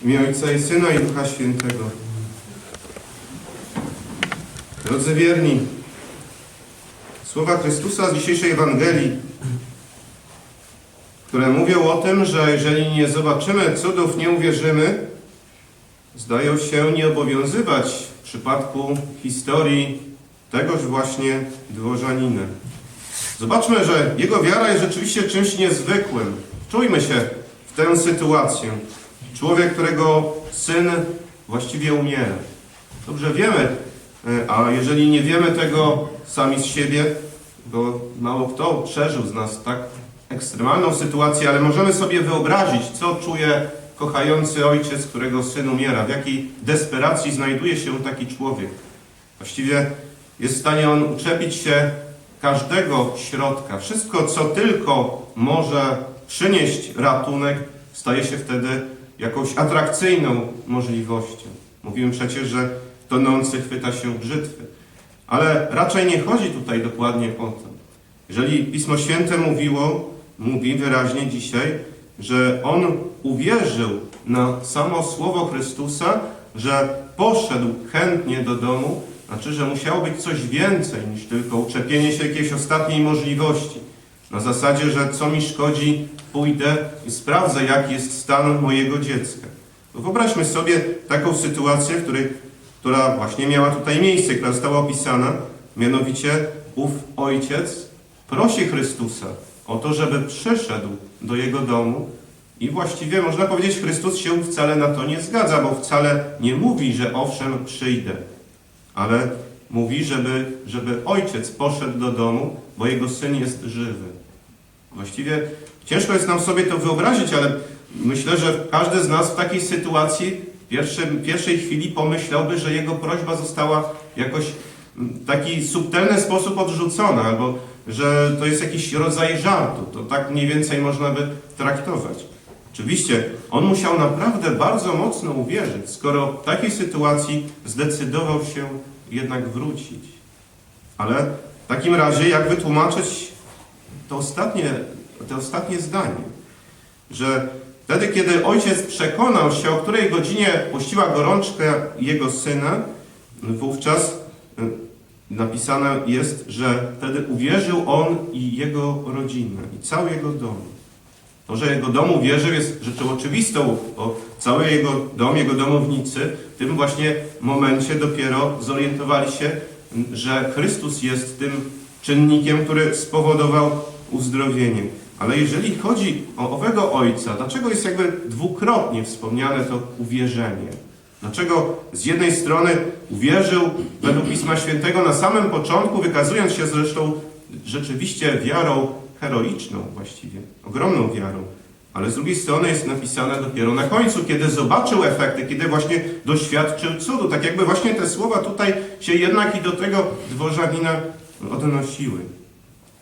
W imię Ojca i Syna i Ducha Świętego. Drodzy wierni, słowa Chrystusa z dzisiejszej Ewangelii, które mówią o tym, że jeżeli nie zobaczymy cudów, nie uwierzymy, zdają się nie obowiązywać w przypadku historii tegoż właśnie dworzanina. Zobaczmy, że jego wiara jest rzeczywiście czymś niezwykłym. Czujmy się w tę sytuację. Człowiek, którego syn właściwie umiera. Dobrze wiemy, e, a jeżeli nie wiemy tego sami z siebie, bo mało kto przeżył z nas tak ekstremalną sytuację, ale możemy sobie wyobrazić, co czuje kochający ojciec, którego syn umiera, w jakiej desperacji znajduje się taki człowiek. Właściwie jest w stanie on uczepić się każdego środka. Wszystko, co tylko może przynieść ratunek, staje się wtedy jakąś atrakcyjną możliwością. Mówimy przecież, że tonący chwyta się brzytwy. Ale raczej nie chodzi tutaj dokładnie o to. Jeżeli Pismo Święte mówiło, mówi wyraźnie dzisiaj, że on uwierzył na samo słowo Chrystusa, że poszedł chętnie do domu, znaczy, że musiało być coś więcej niż tylko uczepienie się jakiejś ostatniej możliwości. Na zasadzie, że co mi szkodzi, pójdę i sprawdzę, jaki jest stan mojego dziecka. Bo wyobraźmy sobie taką sytuację, której, która właśnie miała tutaj miejsce, która została opisana. Mianowicie ów ojciec prosi Chrystusa o to, żeby przyszedł do jego domu i właściwie można powiedzieć, Chrystus się wcale na to nie zgadza, bo wcale nie mówi, że owszem, przyjdę, ale mówi, żeby, żeby ojciec poszedł do domu, bo jego syn jest żywy. Właściwie ciężko jest nam sobie to wyobrazić, ale myślę, że każdy z nas w takiej sytuacji w pierwszej chwili pomyślałby, że jego prośba została jakoś w taki subtelny sposób odrzucona, albo że to jest jakiś rodzaj żartu. To tak mniej więcej można by traktować. Oczywiście on musiał naprawdę bardzo mocno uwierzyć, skoro w takiej sytuacji zdecydował się jednak wrócić. Ale w takim razie, jak wytłumaczyć to ostatnie, to ostatnie zdanie, że wtedy, kiedy ojciec przekonał się, o której godzinie puściła gorączkę jego syna, wówczas y, napisane jest, że wtedy uwierzył on i jego rodzina, i cały jego dom. To, że jego dom uwierzył jest rzeczą oczywistą, bo cały jego dom, jego domownicy w tym właśnie momencie dopiero zorientowali się, że Chrystus jest tym czynnikiem, który spowodował uzdrowienie. Ale jeżeli chodzi o owego ojca, dlaczego jest jakby dwukrotnie wspomniane to uwierzenie? Dlaczego z jednej strony uwierzył według Pisma Świętego na samym początku, wykazując się zresztą rzeczywiście wiarą heroiczną właściwie, ogromną wiarą, ale z drugiej strony jest napisane dopiero na końcu, kiedy zobaczył efekty, kiedy właśnie doświadczył cudu. Tak jakby właśnie te słowa tutaj się jednak i do tego dworzanina odnosiły.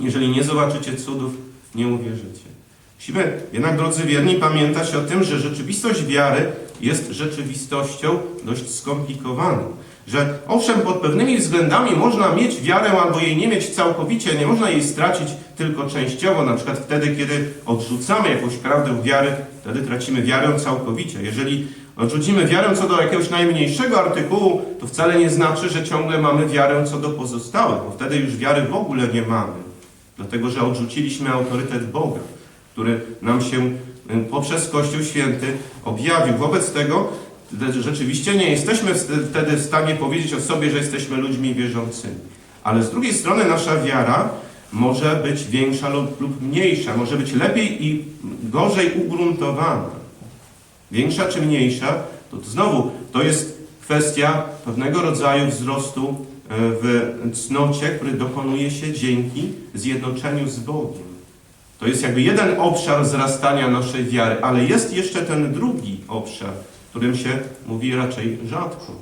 Jeżeli nie zobaczycie cudów, nie uwierzycie. Musimy jednak, drodzy wierni, pamiętać o tym, że rzeczywistość wiary jest rzeczywistością dość skomplikowaną. Że owszem, pod pewnymi względami można mieć wiarę albo jej nie mieć całkowicie, nie można jej stracić tylko częściowo, na przykład wtedy, kiedy odrzucamy jakąś prawdę wiary, wtedy tracimy wiarę całkowicie. Jeżeli odrzucimy wiarę co do jakiegoś najmniejszego artykułu, to wcale nie znaczy, że ciągle mamy wiarę co do pozostałych, bo wtedy już wiary w ogóle nie mamy. Dlatego, że odrzuciliśmy autorytet Boga, który nam się y, poprzez Kościół Święty objawił. Wobec tego rzeczywiście nie jesteśmy wtedy w stanie powiedzieć o sobie, że jesteśmy ludźmi wierzącymi. Ale z drugiej strony nasza wiara może być większa lub, lub mniejsza, może być lepiej i gorzej ugruntowana. Większa czy mniejsza, to, to znowu to jest kwestia pewnego rodzaju wzrostu w cnocie, który dokonuje się dzięki zjednoczeniu z Bogiem. To jest jakby jeden obszar wzrastania naszej wiary, ale jest jeszcze ten drugi obszar, którym się mówi raczej rzadko.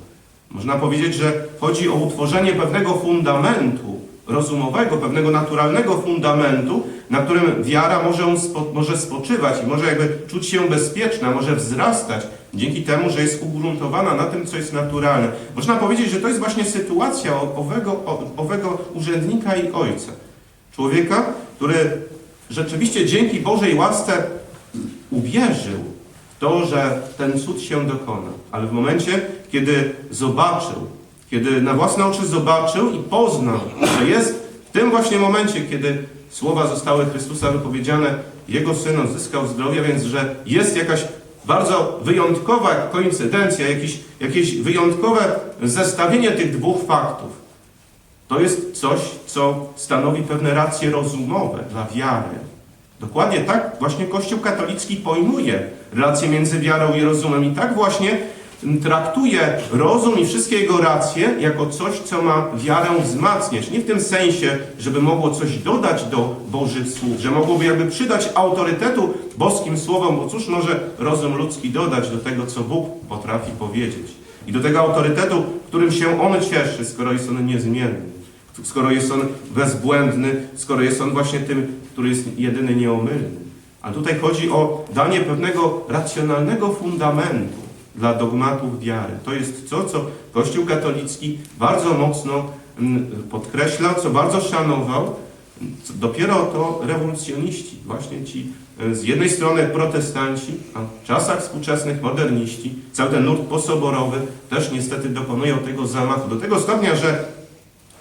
Można powiedzieć, że chodzi o utworzenie pewnego fundamentu rozumowego, pewnego naturalnego fundamentu, na którym wiara może, może spoczywać i może jakby czuć się bezpieczna, może wzrastać dzięki temu, że jest ugruntowana na tym, co jest naturalne. Można powiedzieć, że to jest właśnie sytuacja owego, owego urzędnika i ojca. Człowieka, który rzeczywiście dzięki Bożej łasce uwierzył w to, że ten cud się dokona. Ale w momencie, kiedy zobaczył, kiedy na własne oczy zobaczył i poznał, że jest w tym właśnie momencie, kiedy słowa zostały Chrystusa wypowiedziane, Jego Syn odzyskał zdrowie, więc że jest jakaś bardzo wyjątkowa koincydencja, jakieś, jakieś wyjątkowe zestawienie tych dwóch faktów. To jest coś, co stanowi pewne racje rozumowe dla wiary. Dokładnie tak właśnie Kościół katolicki pojmuje relacje między wiarą i rozumem i tak właśnie traktuje rozum i wszystkie jego racje jako coś, co ma wiarę wzmacniać. Nie w tym sensie, żeby mogło coś dodać do Bożych słów, że mogłoby jakby przydać autorytetu boskim słowom, bo cóż może rozum ludzki dodać do tego, co Bóg potrafi powiedzieć. I do tego autorytetu, którym się on cieszy, skoro jest on niezmienny, skoro jest on bezbłędny, skoro jest on właśnie tym, który jest jedyny nieomylny. A tutaj chodzi o danie pewnego racjonalnego fundamentu dla dogmatów wiary. To jest to, co Kościół katolicki bardzo mocno mm, podkreślał, co bardzo szanował. Dopiero to rewolucjoniści, właśnie ci e, z jednej strony protestanci, a w czasach współczesnych moderniści, cały ten nurt posoborowy też niestety dokonują tego zamachu. Do tego stopnia, że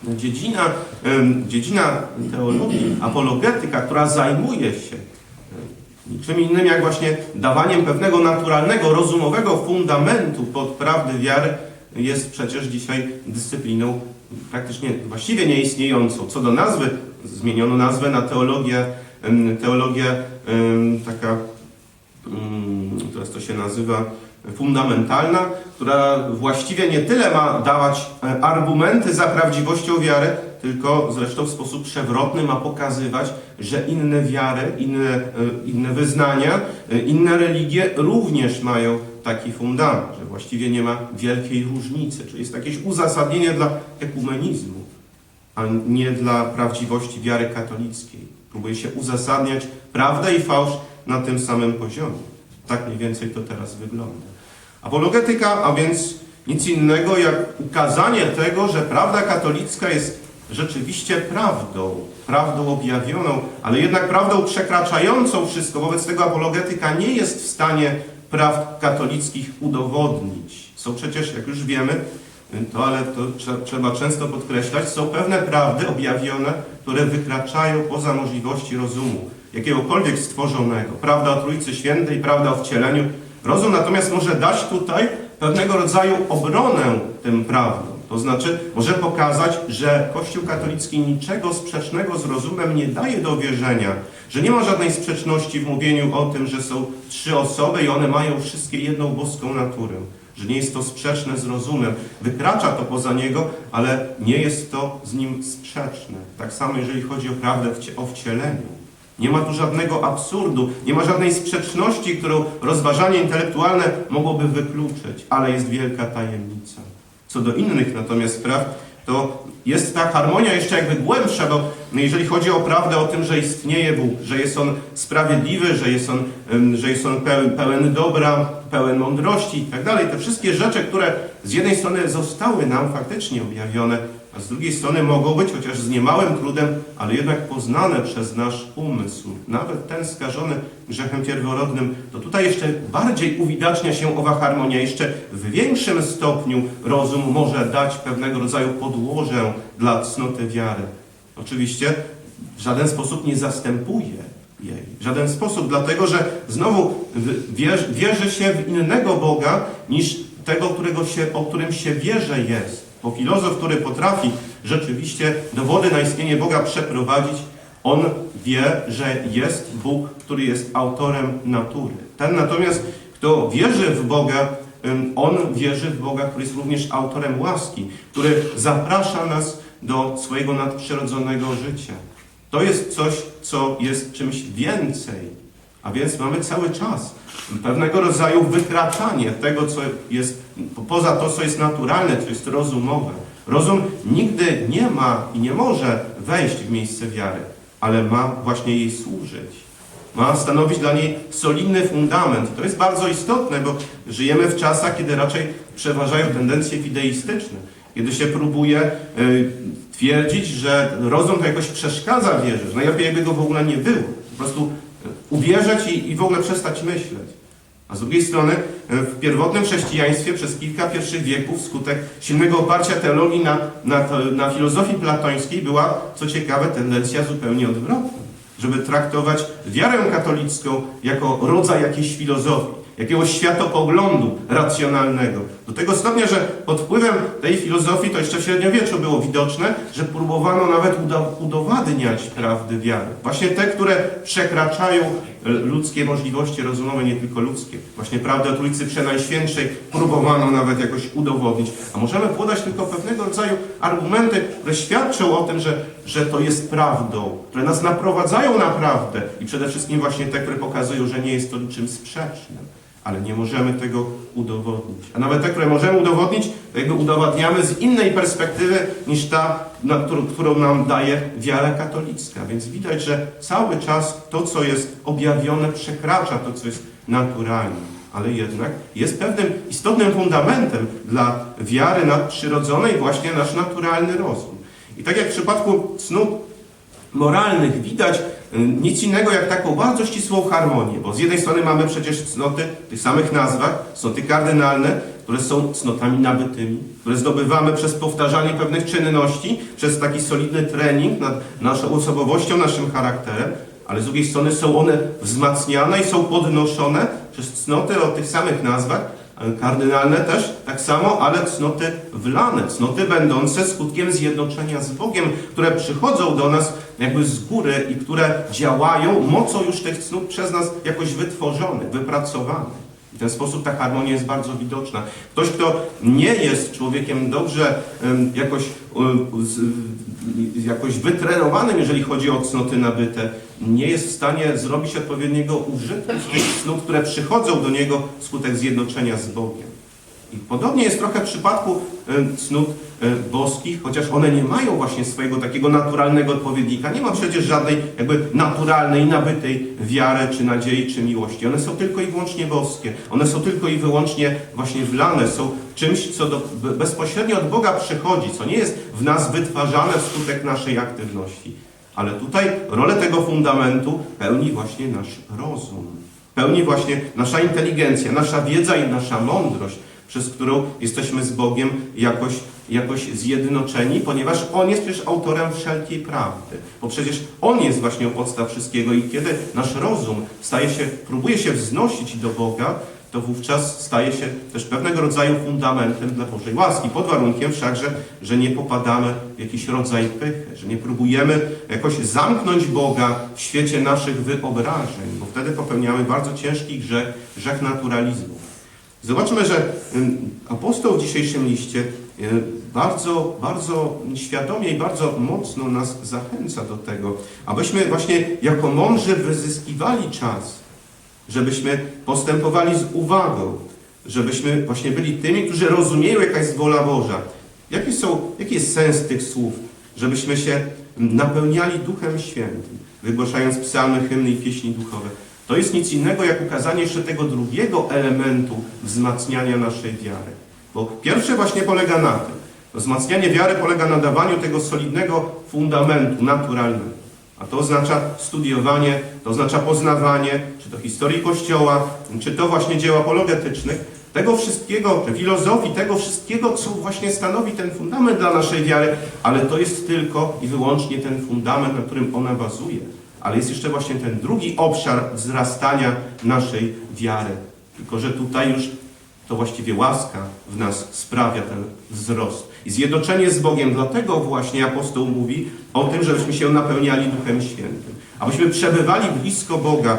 dziedzina, dziedzina teologii, apologetyka, która zajmuje się niczym innym jak właśnie dawaniem pewnego naturalnego, rozumowego fundamentu pod prawdy wiary, jest przecież dzisiaj dyscypliną praktycznie właściwie nieistniejącą. Co do nazwy, zmieniono nazwę na teologię, teologię taka, teraz to się nazywa fundamentalna, która właściwie nie tyle ma dawać e, argumenty za prawdziwością wiary, tylko zresztą w sposób przewrotny ma pokazywać, że inne wiary, inne, e, inne wyznania, e, inne religie również mają taki fundament, że właściwie nie ma wielkiej różnicy, czyli jest jakieś uzasadnienie dla ekumenizmu, a nie dla prawdziwości wiary katolickiej. Próbuje się uzasadniać prawdę i fałsz na tym samym poziomie. Tak mniej więcej to teraz wygląda. Apologetyka, a więc nic innego jak ukazanie tego, że prawda katolicka jest rzeczywiście prawdą, prawdą objawioną, ale jednak prawdą przekraczającą wszystko. Wobec tego apologetyka nie jest w stanie praw katolickich udowodnić. Są przecież, jak już wiemy, to ale to trze- trzeba często podkreślać, są pewne prawdy objawione, które wykraczają poza możliwości rozumu, jakiegokolwiek stworzonego. Prawda o Trójcy Świętej, prawda o wcieleniu. Rozum natomiast może dać tutaj pewnego rodzaju obronę tym prawdom. To znaczy może pokazać, że Kościół katolicki niczego sprzecznego z rozumem nie daje do wierzenia, że nie ma żadnej sprzeczności w mówieniu o tym, że są trzy osoby i one mają wszystkie jedną boską naturę że nie jest to sprzeczne z rozumem. Wykracza to poza niego, ale nie jest to z nim sprzeczne. Tak samo jeżeli chodzi o prawdę o wcieleniu. Nie ma tu żadnego absurdu, nie ma żadnej sprzeczności, którą rozważanie intelektualne mogłoby wykluczyć, ale jest wielka tajemnica. Co do innych natomiast spraw, to jest ta harmonia jeszcze jakby głębsza, bo jeżeli chodzi o prawdę o tym, że istnieje Bóg, że jest On sprawiedliwy, że jest On, że jest on pełen, pełen dobra, pełen mądrości i tak dalej, te wszystkie rzeczy, które z jednej strony zostały nam faktycznie objawione, a z drugiej strony mogą być, chociaż z niemałym trudem, ale jednak poznane przez nasz umysł, nawet ten skażony grzechem pierworodnym, to tutaj jeszcze bardziej uwidacznia się owa harmonia, jeszcze w większym stopniu rozum może dać pewnego rodzaju podłożę dla cnoty wiary. Oczywiście w żaden sposób nie zastępuje jej. W żaden sposób, dlatego że znowu wierzy, się w innego Boga niż tego, którego się, o którym się wierze jest. Bo filozof, który potrafi rzeczywiście dowody na istnienie Boga przeprowadzić, on wie, że jest Bóg, który jest autorem natury. Ten natomiast, kto wierzy w Boga, on wierzy w Boga, który jest również autorem łaski, który zaprasza nas do swojego nadprzyrodzonego życia. To jest coś, co jest czymś więcej. A więc mamy cały czas pewnego rodzaju wykraczanie tego, co jest poza to, co jest naturalne, co jest rozumowe. Rozum nigdy nie ma i nie może wejść w miejsce wiary, ale ma właśnie jej służyć. Ma stanowić dla niej solidny fundament. To jest bardzo istotne, bo żyjemy w czasach, kiedy raczej przeważają tendencje fideistyczne. Kiedy się próbuje y, twierdzić, że rozum to jakoś przeszkadza wierze, że najlepiej jakby go w ogóle nie było. Po prostu uwierzyć i, i w ogóle przestać myśleć. A z drugiej strony e, w pierwotnym chrześcijaństwie przez kilka pierwszych wieków wskutek silnego oparcia teologii na, na, na filozofii platońskiej była, co ciekawe, tendencja zupełnie odwrotna. Żeby traktować wiarę katolicką jako rodzaj jakiejś filozofii, jakiegoś światopoglądu racjonalnego. Do tego stopnia, że pod wpływem tej filozofii, to jeszcze w średniowieczu było widoczne, że próbowano nawet udowadniać prawdy wiary. Właśnie te, które przekraczają ludzkie możliwości rozumowe, nie tylko ludzkie. Właśnie prawdę o Trójcy Przenajświętszej próbowano nawet jakoś udowodnić. A możemy podać tylko pewnego rodzaju argumenty, które świadczą o tym, że, że to jest prawdą, które nas naprowadzają na prawdę i przede wszystkim właśnie te, które pokazują, że nie jest to niczym sprzecznym ale nie możemy tego udowodnić. A nawet te, które możemy udowodnić, to jakby udowadniamy z innej perspektywy niż ta, na którą, którą nam daje wiara katolicka. Więc widać, że cały czas to, co jest objawione, przekracza to, co jest naturalne. Ale jednak jest pewnym istotnym fundamentem dla wiary nadprzyrodzonej właśnie nasz naturalny rozum. I tak jak w przypadku cnót moralnych widać y, nic innego jak taką bardzo ścisłą harmonię, bo z jednej strony mamy przecież cnoty w tych samych nazwach, cnoty kardynalne, które są cnotami nabytymi, które zdobywamy przez powtarzanie pewnych czynności, przez taki solidny trening nad naszą osobowością, naszym charakterem, ale z drugiej strony są one wzmacniane i są podnoszone przez cnoty o tych samych nazwach, kardynalne też tak samo, ale cnoty wlane, cnoty będące skutkiem zjednoczenia z Bogiem, które przychodzą do nas jakby z góry i które działają mocą już tych cnót przez nas jakoś wytworzonych, wypracowanych. W ten sposób ta harmonia jest bardzo widoczna. Ktoś, kto nie jest człowiekiem dobrze jakoś, jakoś wytrenowanym, jeżeli chodzi o cnoty nabyte, nie jest w stanie zrobić odpowiedniego użytku z tych cnót, które przychodzą do niego wskutek zjednoczenia z Bogiem. I podobnie jest trochę w przypadku em, cnót em, boskich, chociaż one nie mają właśnie swojego takiego naturalnego odpowiednika. Nie ma przecież żadnej jakby naturalnej, nabytej wiary, czy nadziei, czy miłości. One są tylko i wyłącznie boskie. One są tylko i wyłącznie właśnie wlane. Są czymś, co do, be- bezpośrednio od Boga przychodzi, co nie jest w nas wytwarzane wskutek naszej aktywności. Ale tutaj rolę tego fundamentu pełni właśnie nasz rozum. Pełni właśnie nasza inteligencja, nasza wiedza i nasza mądrość, przez którą jesteśmy z Bogiem jakoś, jakoś zjednoczeni, ponieważ On jest przecież autorem wszelkiej prawdy. Bo przecież On jest właśnie u podstaw wszystkiego i kiedy nasz rozum staje się, próbuje się wznosić do Boga, to wówczas staje się też pewnego rodzaju fundamentem dla Bożej łaski. Pod warunkiem wszakże, że nie popadamy w jakiś rodzaj pychy, że nie próbujemy jakoś zamknąć Boga w świecie naszych wyobrażeń, bo wtedy popełniamy bardzo ciężki grzech, grzech naturalizmu. Zobaczmy, że apostoł w dzisiejszym liście y, bardzo, bardzo świadomie i bardzo mocno nas zachęca do tego, abyśmy właśnie jako mądrzy wyzyskiwali czas, żebyśmy postępowali z uwagą, żebyśmy właśnie byli tymi, którzy rozumieją, jaka jest wola Boża. Jaki, są, jaki jest sens tych słów? Żebyśmy się napełniali Duchem Świętym, wygłaszając psalmy, hymny i pieśni duchowe. To jest nic innego, jak ukazanie jeszcze tego drugiego elementu wzmacniania naszej wiary. Bo pierwsze właśnie polega na tym. Wzmacnianie wiary polega na dawaniu tego solidnego fundamentu naturalnego. A to oznacza studiowanie, to oznacza poznawanie, czy to historii Kościoła, czy to właśnie dzieł apologetycznych, tego wszystkiego, czy filozofii, tego wszystkiego, co właśnie stanowi ten fundament dla naszej wiary, ale to jest tylko i wyłącznie ten fundament, na którym ona bazuje. Ale jest jeszcze właśnie ten drugi obszar wzrastania naszej wiary. Tylko, że tutaj już to właściwie łaska w nas sprawia ten wzrost. I zjednoczenie z Bogiem, dlatego właśnie apostoł mówi o tym, żebyśmy się napełniali Duchem Świętym. Abyśmy przebywali blisko Boga,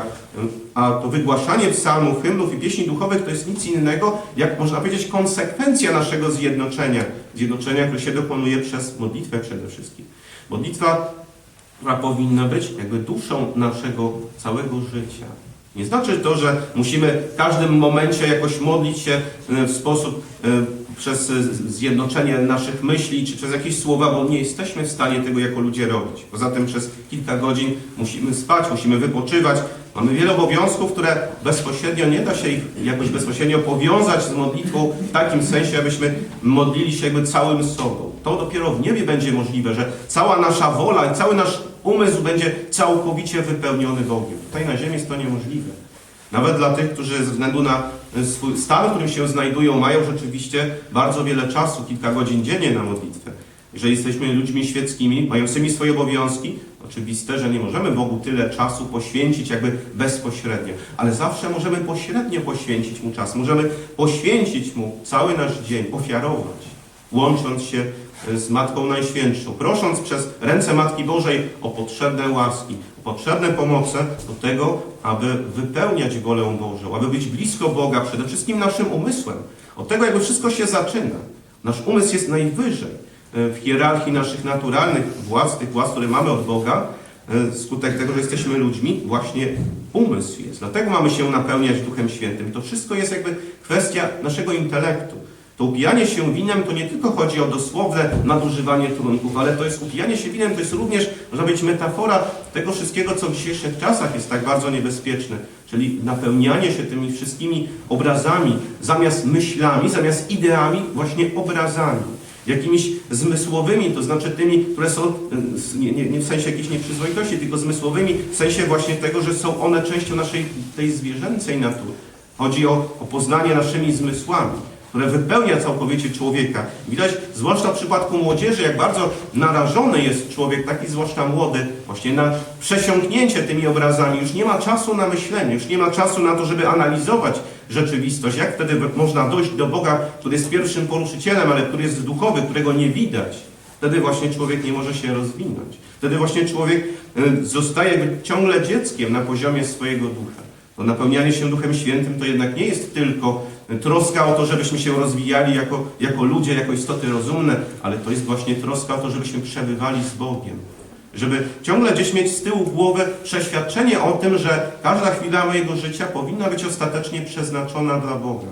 a to wygłaszanie psalmów, hymnów i pieśni duchowych to jest nic innego, jak można powiedzieć, konsekwencja naszego zjednoczenia. Zjednoczenia, które się dokonuje przez modlitwę przede wszystkim. Modlitwa, która powinna być jakby duszą naszego całego życia. Nie znaczy to, że musimy w każdym momencie jakoś modlić się e, w sposób e, przez e, zjednoczenie naszych myśli, czy przez jakieś słowa, bo nie jesteśmy w stanie tego jako ludzie robić. Poza tym przez kilka godzin musimy spać, musimy wypoczywać. Mamy wiele obowiązków, które bezpośrednio nie da się ich jakoś bezpośrednio powiązać z modlitwą w takim sensie, abyśmy modlili się jakby całym sobą. To dopiero w niebie będzie możliwe, że cała nasza wola i cały nasz umysł będzie całkowicie wypełniony Bogiem. Tutaj na ziemi jest to niemożliwe. Nawet dla tych, którzy ze względu na swój stan, w którym się znajdują, mają rzeczywiście bardzo wiele czasu, kilka godzin dziennie na modlitwę. Jeżeli jesteśmy ludźmi świeckimi, mającymi swoje obowiązki, oczywiste, że nie możemy Bogu tyle czasu poświęcić jakby bezpośrednio, ale zawsze możemy pośrednio poświęcić Mu czas. Możemy poświęcić Mu cały nasz dzień, ofiarować, łącząc się z Matką Najświętszą, prosząc przez ręce Matki Bożej o potrzebne łaski, o potrzebne pomoce do tego, aby wypełniać wolę Bożą, aby być blisko Boga, przede wszystkim naszym umysłem. Od tego jakby wszystko się zaczyna. Nasz umysł jest najwyżej e, w hierarchii naszych naturalnych władz, tych władz, które mamy od Boga, e, skutek tego, że jesteśmy ludźmi, właśnie umysł jest. Dlatego mamy się napełniać Duchem Świętym. To wszystko jest jakby kwestia naszego intelektu. To upijanie się winem to nie tylko chodzi o dosłowne nadużywanie trunków, ale to jest upijanie się winem, to jest również, można być metafora tego wszystkiego, co w dzisiejszych czasach jest tak bardzo niebezpieczne. Czyli napełnianie się tymi wszystkimi obrazami, zamiast myślami, zamiast ideami, właśnie obrazami. Jakimiś zmysłowymi, to znaczy tymi, które są nie, nie, nie w sensie jakiejś nieprzyzwoitości, tylko zmysłowymi w sensie właśnie tego, że są one częścią naszej tej zwierzęcej natury. Chodzi o, o poznanie naszymi zmysłami które wypełnia całkowicie człowieka. Widać, zwłaszcza w przypadku młodzieży, jak bardzo narażony jest człowiek, taki zwłaszcza młody, właśnie na przesiąknięcie tymi obrazami. Już nie ma czasu na myślenie, już nie ma czasu na to, żeby analizować rzeczywistość. Jak wtedy można dojść do Boga, który jest pierwszym poruszycielem, ale który jest duchowy, którego nie widać. Wtedy właśnie człowiek nie może się rozwinąć. Wtedy właśnie człowiek y, zostaje ciągle dzieckiem na poziomie swojego ducha. To napełnianie się Duchem Świętym to jednak nie jest tylko troska o to, żebyśmy się rozwijali jako, jako ludzie, jako istoty rozumne, ale to jest właśnie troska o to, żebyśmy przebywali z Bogiem. Żeby ciągle gdzieś mieć z tyłu głowy przeświadczenie o tym, że każda chwila mojego życia powinna być ostatecznie przeznaczona dla Boga.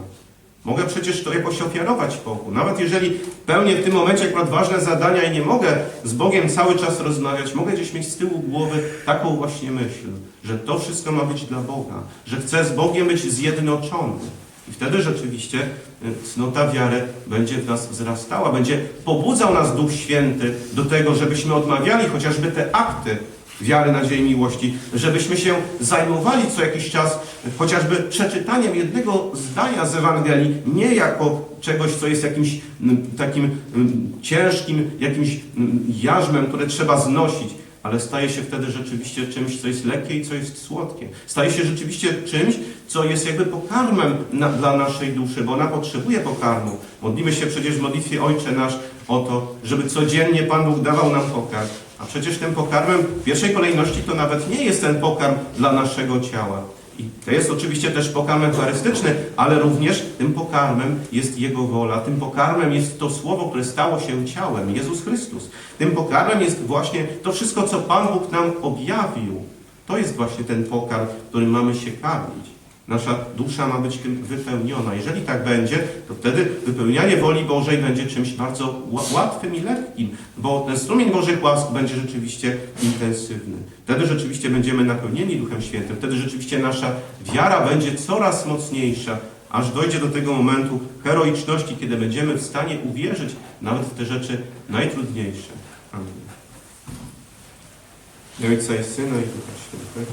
Mogę przecież to jakoś ofiarować Bogu. Nawet jeżeli pełnię w tym momencie akurat ważne zadania i nie mogę z Bogiem cały czas rozmawiać, mogę gdzieś mieć z tyłu głowy taką właśnie myśl, że to wszystko ma być dla Boga, że chcę z Bogiem być zjednoczony. I wtedy rzeczywiście y, cnota wiary będzie w nas wzrastała, będzie pobudzał nas Duch Święty do tego, żebyśmy odmawiali chociażby te akty wiary, nadziei, miłości, żebyśmy się zajmowali co jakiś czas chociażby przeczytaniem jednego zdania z Ewangelii, nie jako czegoś, co jest jakimś mm, takim mm, ciężkim, jakimś mm, jarzmem, które trzeba znosić, ale staje się wtedy rzeczywiście czymś, co jest lekkie i co jest słodkie. Staje się rzeczywiście czymś, co jest jakby pokarmem na, dla naszej duszy, bo ona potrzebuje pokarmu. Modlimy się przecież w modlitwie Ojcze Nasz o to, żeby codziennie Pan Bóg dawał nam pokarm. A przecież tym pokarmem w pierwszej kolejności to nawet nie jest ten pokarm dla naszego ciała. I to jest oczywiście też pokarm eucharystyczny, ale również tym pokarmem jest Jego wola. Tym pokarmem jest to Słowo, które stało się ciałem, Jezus Chrystus. Tym pokarmem jest właśnie to wszystko, co Pan Bóg nam objawił. To jest właśnie ten pokarm, którym mamy się karmić. Nasza dusza ma być tym wypełniona. Jeżeli tak będzie, to wtedy wypełnianie woli Bożej będzie czymś bardzo ła- łatwym i lekkim, bo ten strumień Bożych łask będzie rzeczywiście intensywny. Wtedy rzeczywiście będziemy napełnieni Duchem Świętym. Wtedy rzeczywiście nasza wiara będzie coraz mocniejsza, aż dojdzie do tego momentu heroiczności, kiedy będziemy w stanie uwierzyć nawet w te rzeczy najtrudniejsze. Amen. Ojca i Syna i Ducha Świętego.